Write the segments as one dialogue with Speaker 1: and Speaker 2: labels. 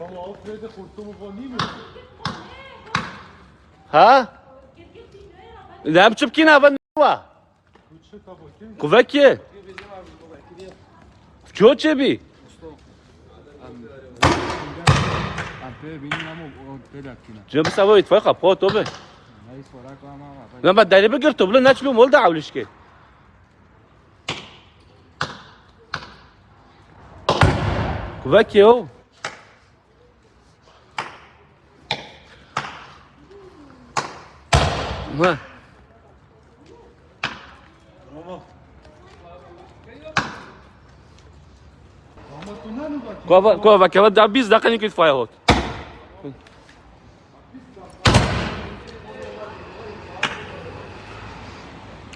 Speaker 1: Ama o Fred'e kurtumu konayım
Speaker 2: Ha? Nem çupki na van wa. Kıçı
Speaker 1: tabu.
Speaker 2: Kuvveki. Kyo çebi.
Speaker 3: Ape benim ama o pedakina.
Speaker 2: Cem savo itfa Vamos lá. cova, aquela da bizarra que ele faz, Roto.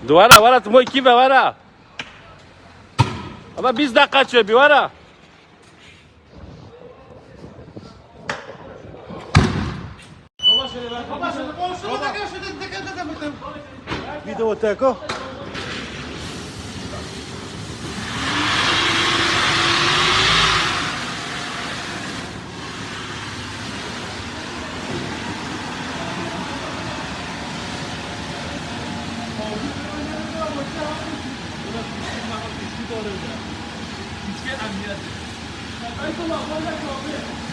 Speaker 2: Do ara, ara, tu moikiva, é ara. Ama biz de kaçıyor bir ara.
Speaker 1: Widzą tego? Hiçbir anlayamadım. Ben de bak, ben de kaldım.